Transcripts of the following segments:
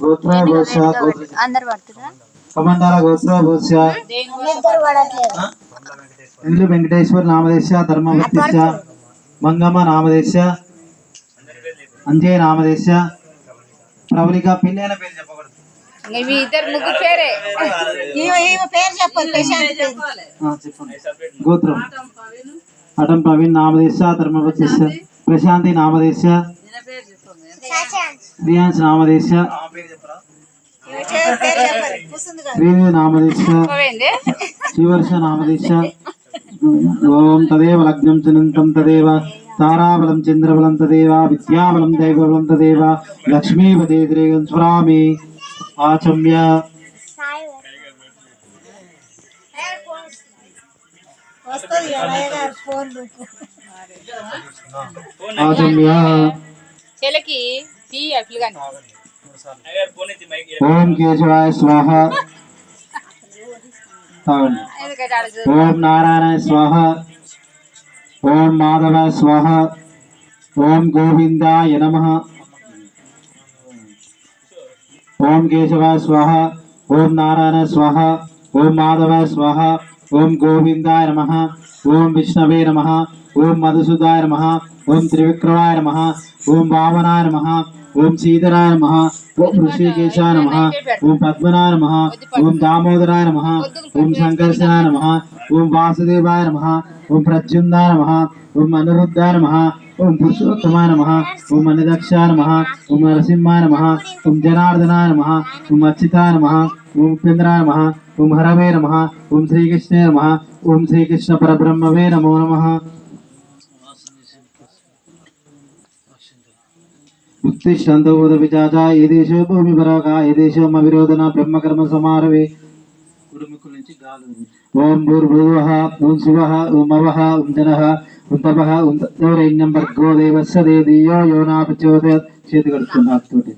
గోత్ర కమండల ఇంద్రు వెంకటేశ్వర నామదేశ ధర్మవర్తిశ మంగమ్మ నామదేశ అంజయ్ నామదేశ ప్రవళిక పేరు చెప్పకూడదు. ఇద్దరు ముగ్గురు పేరే. పేరు చెప్పండి. గోత్రం. అటం ప్రవీణ్ నామదేశ ధర్మవర్తిశ ప్రశాంతి నామదేశ రియాన్స్ నామదేశ. పేరు చెప్పాలి కూర్చుంది కదా శ్రీదేవి నామదేశ. పోయింది. శ్రీవర్ష నామదేశ. ఓం తదేవ లగ్నం చనంతం తదేవ. తారాబలం చంద్రబలం తదేవ. విద్యాబలం దైవబలం తదేవ. లక్ష్మీపదే ద్రేగం స్వరామి. ఆచమ్య. వస్తుంది కదా ఫోన్ ఆచమ్య. చెలకి ఓం కేశవాయ స్వాహ తాగండి. ఎందుకంటే ఆడ చూ- ఓం నారాయణ స్వాహ ఓం మాధవ స్వాహ ఓం గోవిందాయ నమ ఓం కేశవాయ స్వాహ ఓం నారాయణ స్వాహ ఓం మాధవ స్వాహ ఓం గోవిందాయ నమ ఓం విష్ణవే నమ ఓం మధుసూదాయ నమ ఓం త్రివిక్రమాయ నమ ఓం వామనాయ నమ ఓం సీతరాయ నమ ఓం ఋషికేశాయ నమ ఓం పద్మనాయ నమ ఓం దామోదరాయ నమ ఓం సంకర్షణాయ నమ ఓం వాసుదేవాయ నమ ఓం ప్రద్యుమ్నాయ నమ ఓం అనిరుద్ధాయ నమ ఓం పురుషోత్తమాయ నమ ఓం అనిదక్షాయ నమ ఓం నరసింహాయ నమ ఓం జనార్దనాయ నమ ఓం అచ్యుతాయ నమ ఓం ఉపేంద్రాయ నమ ఓం హరవే నమ ఓం శ్రీకృష్ణే నమ ఓం శ్రీకృష్ణ పరబ్రహ్మవే నమో నమ ఉత్తిష్టంతోద విచాచ ఏదేశో భూమి పరాక ఏదేశో అవిరోధన బ్రహ్మకర్మ సమారవే. కుడుముకుల నుంచి గాలు ఓం భూర్భువః ఓం శివః ఓం అవః ఓం జనః ఓం తపః ఓం తౌరైన్యం భర్గో దేవస్య దేదీయో యోనా ప్రచోదయాత్ చేతి కడుతుంది నాతోటి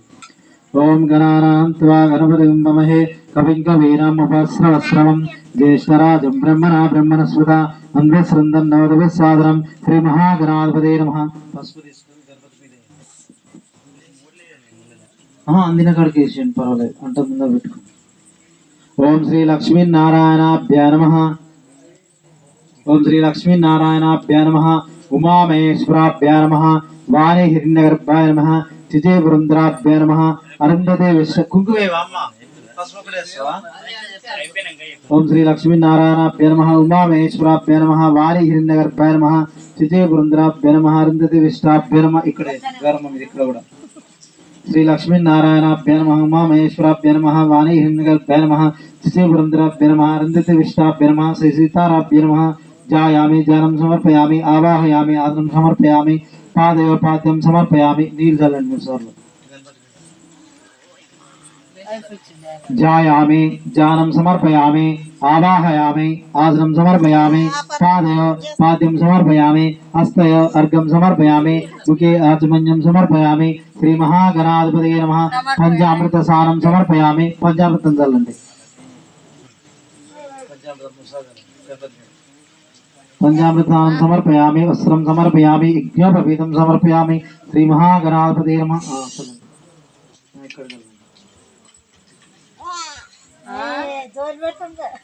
ఓం గణానాం త్వా గణపతిం మమహే కవిం కవీనాం ఉపస్రవస్రవం జ్యేష్ఠరాజం బ్రహ్మణా నవదవ సాదరం శ్రీ మహాగణాధిపతే నమః. పసుపు తీసుకొని గణపతి మీద వేయండి. ఆహా, అందిన కాడికి వేసేయండి పర్వాలేదు. అంత ముందు పెట్టుకో. ఓం శ్రీ లక్ష్మీ నారాయణాభ్య నమ. ఓం శ్రీ లక్ష్మీ నారాయణాభ్య నమ. ఉమామహేశ్వరాభ్య నమ. వాణి హిరణ్యగర్భాయ నమ. తిజే బృంద్రాభ్య నమ. అరుంధదే విశ్వ కుంకుమేవా అమ్మ. ఓం శ్రీ లక్ష్మీ నారాయణాభ్య నమ. ఉమామహేశ్వరాభ్య నమ. వాణి హిరణ్యగర్భాయ నమ. తిజే బృంద్రాభ్య నమ. అరుంధతి విష్టాభ్య నమ. ఇక్కడే గర్మం ఇది ఇక్కడ కూడా. శ్రీ లక్ష్మీ నారాయణాభ్య నమ ఉమా మహేశ్వరాభ్య నమ వాణి హిరణ్యగర్భ్య నమ శిశి బృందరాభ్య నమ అరుంధతి విష్టాభ్య నమ శ్రీ సీతారాభ్య నమ జాయామి ధ్యానం సమర్పయామి ఆవాహయామి ఆదనం సమర్పయామి పాదయ పాద్యం సమర్పయామి నీరు చల్లండి మూడు సార్లు జాయామి ధ్యానం సమర్పయామి ఆవాహయామి ఆసనం సమర్పయామి పాదయ పాద్యం సమర్పయామి హస్తయ అర్ఘం సమర్పయామి ముఖే ఆచమన్యం సమర్పయామి శ్రీ మహాగణాధిపతి నమ పంచామృత సారం సమర్పయామి పంచామృతం చల్లండి పంచామృతాన్ని సమర్పయామి వస్త్రం సమర్పయామి యజ్ఞోపవీతం సమర్పయామి శ్రీ మహాగణాధిపతి నమ ఆ, చల్లండి. ఆ, ఇక్కడ చల్లండి. జోరు పెడుతుంది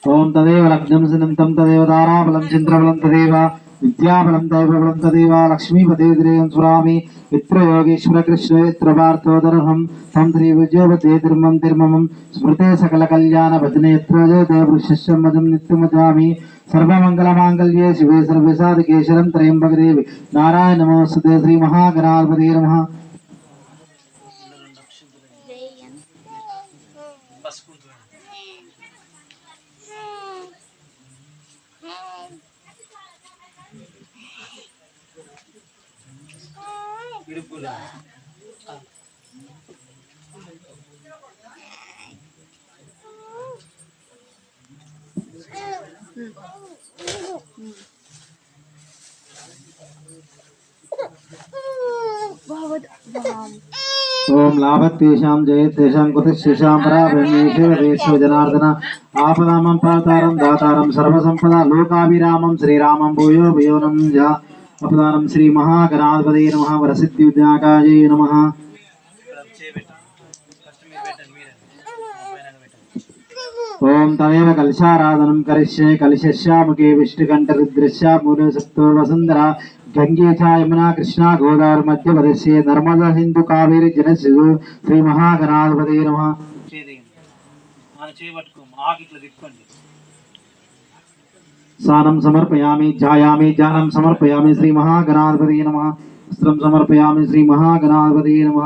ఓం తదేవ లగ్నం సినంతం తదేవ తారాబలం చంద్రబలం తదేవ విద్యాబలం దైవబలం తదేవ లక్ష్మీపదేద్రేయం స్వామి ఇత్ర యోగేశ్వర కృష్ణ ఇత్ర పార్థోదరహం తం శ్రీ విజయోపతే తిరుమం తిరుమమం స్మృతే సకల కళ్యాణ భజనే ఇత్ర దేవృష్యం మదం నిత్యమజామి సర్వమంగళ మాంగళ్యే శివే సర్వసాధికే శరం త్రయంబకదేవి నారాయణ నమోస్తుతే Shri Mahaganadhipati Pula. Ah. Hmm. Hmm. Wow, what, wow. ఓం లాభత్తేషాం జయత్తేషాం కుతశేషాం పరాబ్రహ్మేశ్వర జనార్దన. ఆపదామం ప్రాతారం దాతారం సర్వసంపద లోకాభిరామం శ్రీరామం భూయో భూయోనం జ. అపదానం శ్రీ మహాగణాధిపతే నమ వరసిద్ధి విద్యాకాయే నమ. ఓం తదేవ కలశారాధనం కరిష్యే కలశస్యాముఖే విష్ణుకంఠరుద్రస్య మూలసప్తో వసుంధర గంగే చ యమునా కృష్ణా గోదావరి మధ్య ప్రదేశే నర్మదా సింధు కావేరి జనసిధు శ్రీ మహాగణాధిపతి నమ స్నానం సమర్పయామి ధ్యాయామి ధ్యానం సమర్పయామి శ్రీ మహాగణాధిపతి నమ వస్త్రం సమర్పయామి శ్రీ మహాగణాధిపతి నమ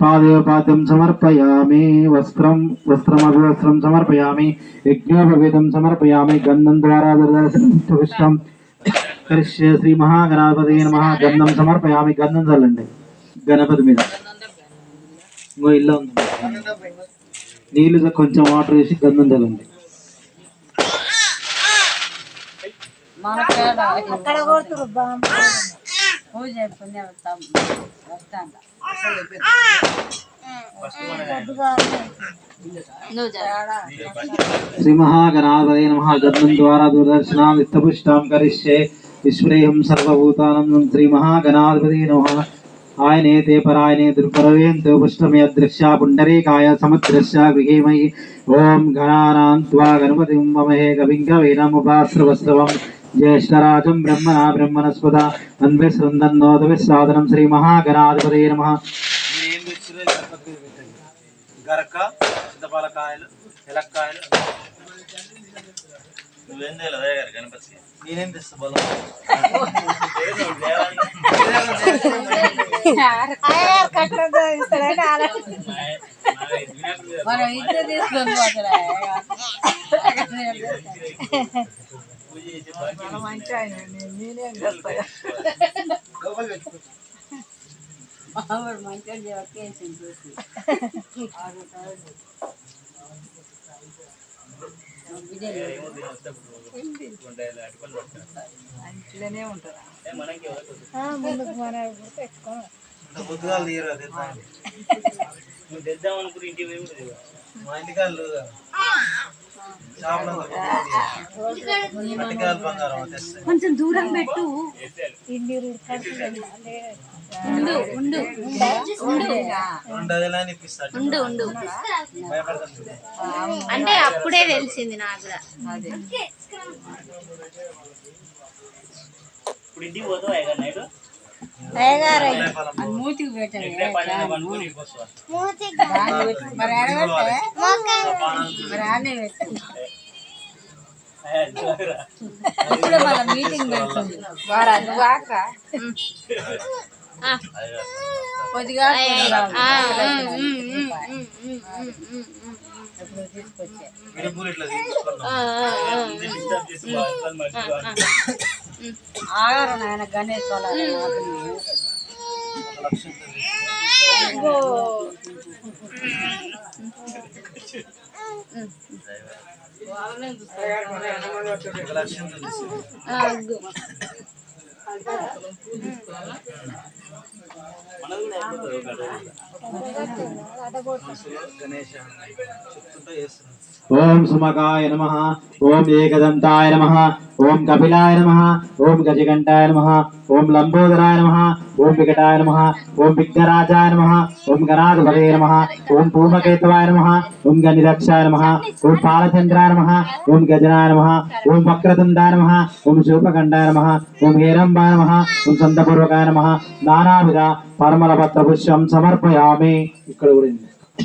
పాదయోపాద్యం సమర్పయామి వస్త్రం వస్త్రమభివస్త్రం సమర్పయామి యజ్ఞోపవేదం సమర్పయామి గంధం ద్వారా దర్శనం కరిష్యే శ్రీ మహాగణాధిపతి నమ. గంధం సమర్పయామి గంధం చల్లండి. గణపతి మీద. ఇంకో ఇల్లు ఉంది. నీళ్ళు కొంచెం వాటర్ వేసి గంధం చల్లండి. శ్రీ మహాగణాధిపతి నమ. గంధం ద్వారా దూరదర్శన విత్తపుష్టాం కరిష్యే. విశ్వరేహం సర్వభూతానం శ్రీ మహాగణాధిపతి నమ. ఆయనే తే పరాయణే దుర్పరవేంతో పుష్టమే అదృశ్య పుండరీకాయ సముద్రస్య గృహేమయి ఓం గణానాం త్వా గణపతిం మమహే కవింగవీనముపాశ్రవస్రవం జ్యేష్ఠరాజం బ్రహ్మణా బ్రహ్మణస్పద. అన్విశృందన్నోదవిస్సాదనం శ్రీ మహాగణాధిపతి నమ. గరక చింతపాలకాయలు ఎలక్కాయలు నువ్వేం చేయాలి అదే గారు గణపతి నేనేం తెస్తా బలం అయ్యగారు కట్నం ఇస్తాడని ఆలోచన మనం ఇద్దరు తీసుకొని పోతారా ఆ, ముందుకు మన పెట్టుకోవాలి పొద్దుగాలు తీయరు అదే నువ్వు తెద్దాం అనుకుని ఇంటికి పోయి కూడా తెగ. మా ఇంటికాయలు లేవుగా. చేపలు పట్టికాయలు బంగారం కొంచెం దూరం పెట్టు. ఉండు ఉండు. ఉండు. ఉండు అంటే అప్పుడే తెలిసింది నాకు కూడా. ఇప్పుడు ఇంటికి పోతావా నైట్? అయ్యగారు. మూతికి పెట్టాలి. మరి ఆడబెట్టే మరి మీటింగ్ పెడుతుంది. వారా కొద్దిగా తీసుకొచ్చే. ఆగారు నాయన గణేష్ వాళ్ళ. గణేష్ చెప్తుంటే చేస్తున్నాం ఓం సుమకాయ నమ ఓం ఏకదంతాయ నమ ఓం కపిలాయ నమ ఓం గజకంఠాయ నమ ఓం లంబోదరాయ నమ ఓం వికటాయ నమ ఓం విఘ్నరాజాయ నమ ఓం గణాధిపతే నమ ఓం పూమకేతవాయ నమ ఓం గణిదక్షాయ నమ ఓం పాలచంద్రాయ నమ ఓం గజనాయ నమ ఓం వక్రతుండాయ నమ ఓం శూపఖండాయ నమ ఓం హేరంబాయ నమ ఓం సంతపూర్వకాయ నమ నానావిధ పరమల పత్ర పుష్యం సమర్పయామి ఇక్కడ కూడా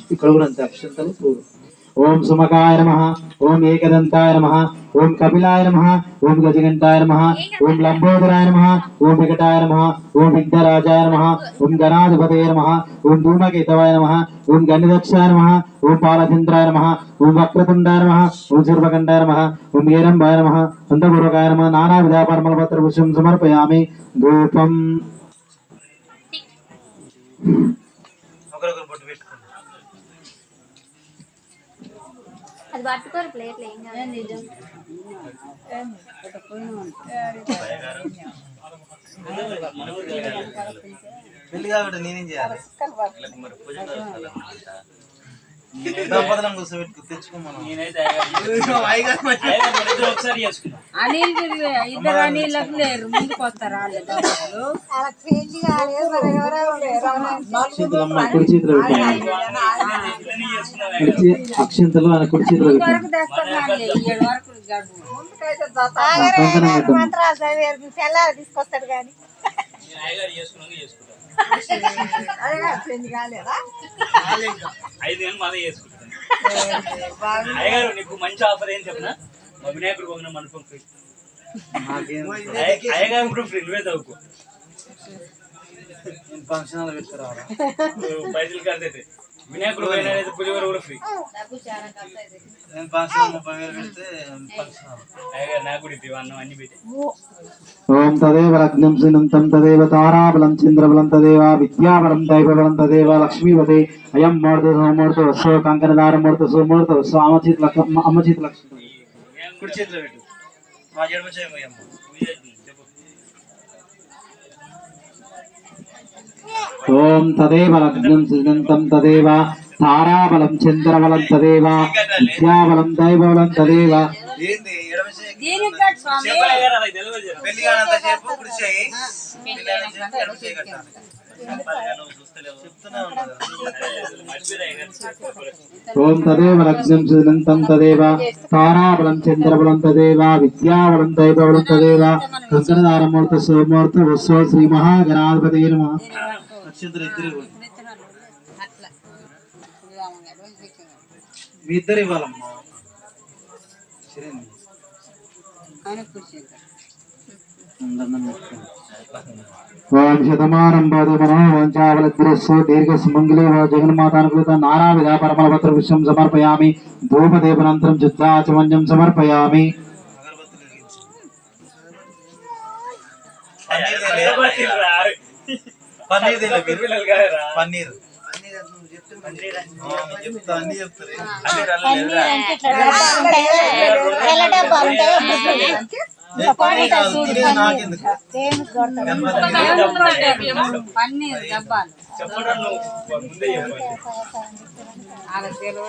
ఇక్కడ కూడా అంతే అక్షంతలు పూర్వం ఓం సుమకాయ నమ ఓం ఏకదంతాయ నమ ఓం కపిలాయ నమ ఓం గజగంటాయ నమ ఓం లంబోదరాయ నమ ఓం వికటాయ నమ ఓం విఘ్నరాజాయ నమ ఓం గణాధిపతయ నమ ఓం ధూమకేతవాయ నమ ఓం గణిదక్షాయ నమ ఓం పాలచంద్రాయ నమ ఓం వక్రతుండాయ నమ ఓం శూర్పఖండాయ నమ ఓం ఏరంబాయ నమ అంతపూర్వకాయ నమ నానా నానావిధ పరమలపత్ర పుష్పం సమర్పయామి ధూపం అది పట్టుకోరు ప్లేట్లు ఏం కాదు. నిజం? పెళ్ళి కాబట్టి నేనేం చేయాలి? మరి పూజ జరుగుతుందన్నమాట. దంపతులను కూర్చోబెట్టుకు తెచ్చుకో మనం. నేనైతే అయ్యగారు- అయ్యగారు మన ఇద్దరం ఒకసారి చేసుకున్నాం అనిల్ ఇద్దరు అనిలకు లేరు ముందుకు వస్తారు కుడి చేతిలో అక్షింతలు ఆయన కుడి చేతిలో తీసుకొస్తాడు కానీ. ఐదు నీకు మంచి ఆఫర్ ఏం చెప్పనా? మా అయ్యగారు ఇప్పుడు ఫ్రీ నువ్వే చదువుకో నేను ఫంక్షన్ హాల్ పెట్టుకురావాలా పైసలు కడితే వినాయకుడు పోయిన పులిహోర కూడా ఫ్రీ ఓం తదేవ తదేవ తారాబలం చంద్రబలం తదేవ విద్యాబలం దైవబలం తదేవ లక్ష్మీపదే అయం మూర్త సోమూర్త వస్వ కంకణదార మూర్త సోమూర్త అమచిత్ లక్ష్మి కుడి చేతిలో పెట్టు. మా జన్మ చెప్పు. ఓం తదేవ లగ్నం సినంతం తదేవ తారాబలం చంద్రబలం తదేవ విద్యాబలం దైవబలం తదేవ. పెళ్ళి ఓం తదేవ లగ్నం సినంతం తదేవ తారాబలం చంద్రబలం తదేవ విద్యాబలం దైవబలం తదేవ కంకణదార మూర్త సోమూర్త శ్రీ మహాగణాధిపతి నమః మీ ఇద్దరు ఇవ్వాలమ్మా ఓం శతమానంబాది మనోవంచావలద్రస్సు దీర్ఘ సుమంగళి ఓ జగన్మాతానుకృత నానావిధ పరమలపత్ర విశ్వం సమర్పయామి. పన్నీర్. పన్నీర్ ఆ, మీరు చెప్తా అన్ని చెప్తారు అదే రల్లలేదురా. తెల్ల డబ్బాలు ఉంటాయి ఏ పన్నీర్ కాదు, తినేది నాకెందుకు దేనికి కొడతారు గణపతి పన్నీర్ డబ్బాలు చెప్పడం నువ్వు ముందే చెప్పాలి వాళ్ళకి తెలియదు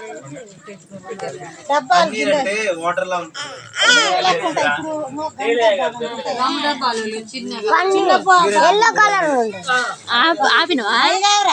డబ్బాలు పన్నీర్ అంటే వాటర్ లా ఉంటుంది రాము డబ్బాలు చిన్న ఎల్లో కలర్ ఉంది